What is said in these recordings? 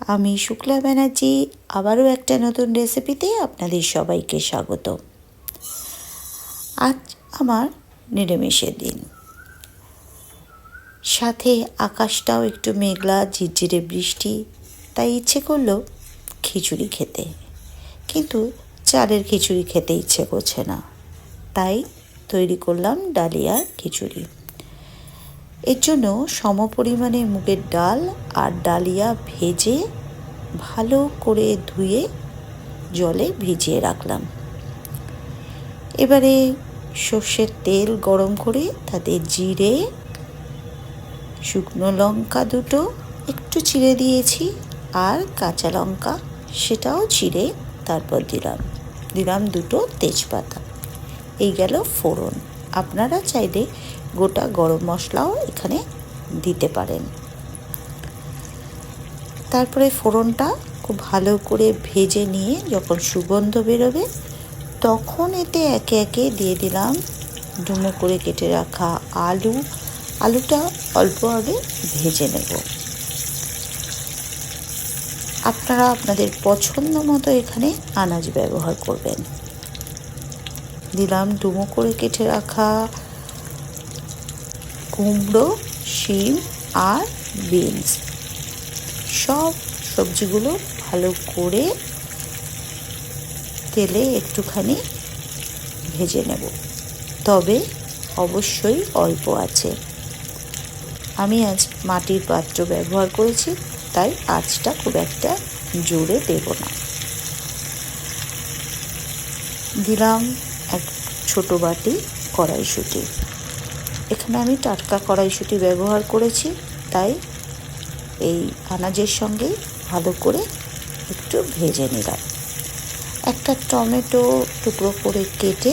আমি শুক্লা ব্যানার্জি, আবারও একটা নতুন রেসিপিতে আপনাদের সবাইকে স্বাগত। আজ আমার নিরামিষের দিন। সাথে আকাশটাও একটু মেঘলা, ঝিরঝিরে বৃষ্টি, তাই ইচ্ছে করল খিচুড়ি খেতে। কিন্তু চালের খিচুড়ি খেতে ইচ্ছে করছে না। তাই তৈরি করলাম ডালিয়ার খিচুড়ি। এর জন্য সম পরিমাণে মুগের ডাল আর ডালিয়া ভেজে ভালো করে ধুয়ে জলে ভিজিয়ে রাখলাম। এবারে সর্ষের তেল গরম করে তাতে জিরে, শুকনো লঙ্কা দুটো, একটু চিড়ে দিয়েছি আর কাঁচা লঙ্কা, সেটাও চিড়ে তারপর দিলাম। দিলাম দুটো তেজপাতা। এই গেল ফোড়ন। আপনারা চাইলে গোটা গরম মশলাও এখানে দিতে পারেন। তারপরে ফোড়নটা খুব ভালো করে ভেজে নিয়ে যখন সুগন্ধ বেরোবে, তখন এতে একে একে দিয়ে দিলাম ডুমো করে কেটে রাখা আলু। আলুটা অল্প আগে ভেজে নেব। আপনারা আপনাদের পছন্দ মতো এখানে আনাজ ব্যবহার করবেন। দিলাম ডুমো করে কেটে রাখা কুমড়ো, শিম আর বিনস। সব সবজিগুলো ভালো করে তেলে একটুখানি ভেজে নেব। তবে অবশ্যই অল্প আছে। আমি আজ মাটির পাত্র ব্যবহার করেছি, তাই আঁচটা খুব একটা জোরে দেব না। দিলাম এক ছোট বাটি কড়াইশুঁটি। এখানে আমি টাটকা কড়াইশুঁটি ব্যবহার করেছি, তাই এই আনাজের সঙ্গে ভালো করে একটু ভেজে নিলাম। একটা টমেটো টুকরো করে কেটে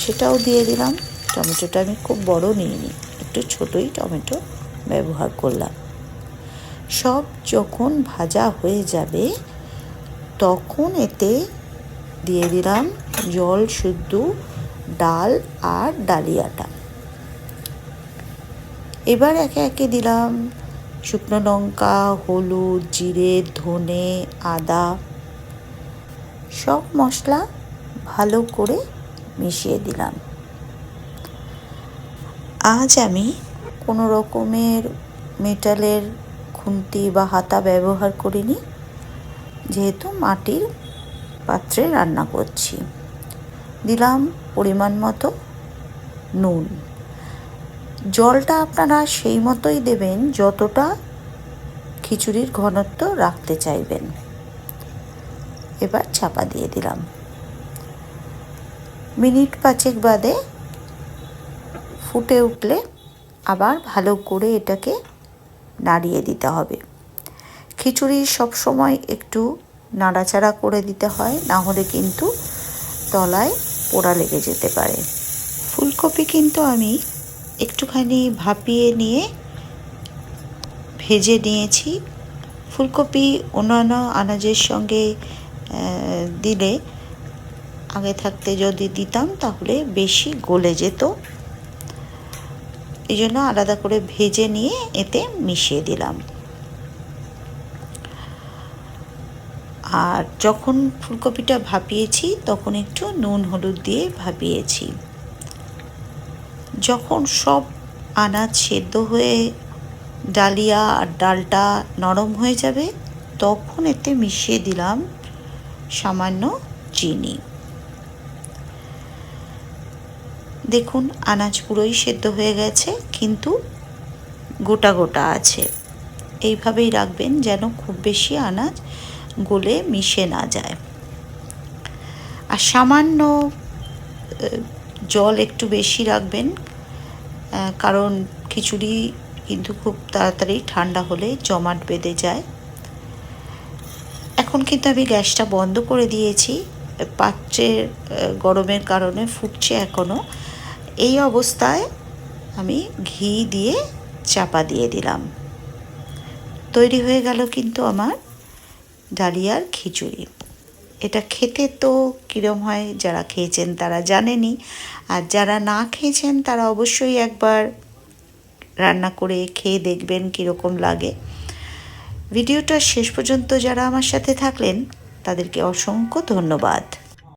সেটাও দিয়ে দিলাম। টমেটোটা আমি খুব বড় নিইনি, একটু ছোটোই টমেটো ব্যবহার করলাম। সব যখন ভাজা হয়ে যাবে, তখন এতে দিয়ে দিলাম জল, শুদ্ধ ডাল আর ডালিয়াটা। এবার একে একে দিলাম। শুকনো লঙ্কা, হলুদ, জিরে, ধনে, আদা, সব মশলা ভালো করে মিশিয়ে দিলাম। আজ আমি কোনো রকমের মেটালের খুন্তি বা হাতা ব্যবহার করিনি, যেহেতু মাটির পাত্রে রান্না করছি। দিলাম পরিমাণ মতো নুন। জলটা আপনারা সেই মতোই দেবেন যতটা খিচুড়ির ঘনত্ব রাখতে চাইবেন। এবার চাপা দিয়ে দিলাম। মিনিট পাঁচেক বাদে ফুটে উঠলে আবার ভালো করে এটাকে নাড়িয়ে দিতে হবে। খিচুড়ি সব সময় একটু নাড়াচাড়া করে দিতে হয়, না হলে কিন্তু তলায় পোড়া লেগে যেতে পারে। ফুলকপি কিন্তু আমি একটুখানি ভাপিয়ে নিয়ে ভেজে নিয়েছি। ফুলকপি অন্যান্য আনাজের সঙ্গে দিলে আগে থাকতে যদি দিতাম তাহলে বেশি গলে যেত। এই জন্য আলাদা করে ভেজে নিয়ে এতে মিশিয়ে দিলাম। আর যখন ফুলকপিটা ভাপিয়েছি তখন একটু নুন, হলুদ দিয়ে ভাপিয়েছি। যখন সব আনাজ সেদ্ধ হয়ে ডালিয়া আর ডালটা নরম হয়ে যাবে, তখন এতে মিশিয়ে দিলাম সামান্য চিনি। দেখুন, আনাজ পুরোই সেদ্ধ হয়ে গেছে, কিন্তু গোটা গোটা আছে। এইভাবেই রাখবেন যেন খুব বেশি আনাজ গলে মিশে না যায়। আর সামান্য জল একটু বেশি রাখবেন কারণ খিচুড়ি কিন্তু খুব তাড়াতাড়ি ঠান্ডা হলে জমাট বেঁধে যায়। এখন কিন্তু আমি গ্যাসটা বন্ধ করে দিয়েছি। পাত্রের গরমের কারণে ফুটছে এখনও এই অবস্থায় আমি ঘি দিয়ে চাপা দিয়ে দিলাম। তৈরি হয়ে গেল কিন্তু আমার ডালিয়ার খিচুড়ি। এটা খেতে তো কীরম হয় যারা খেয়েছেন তারা জানেনি। আর যারা না খেয়েছেন তারা অবশ্যই একবার রান্না করে খেয়ে দেখবেন কীরকম লাগে। ভিডিওটা শেষ পর্যন্ত যারা আমার সাথে থাকলেন, তাদেরকে অসংখ্য ধন্যবাদ।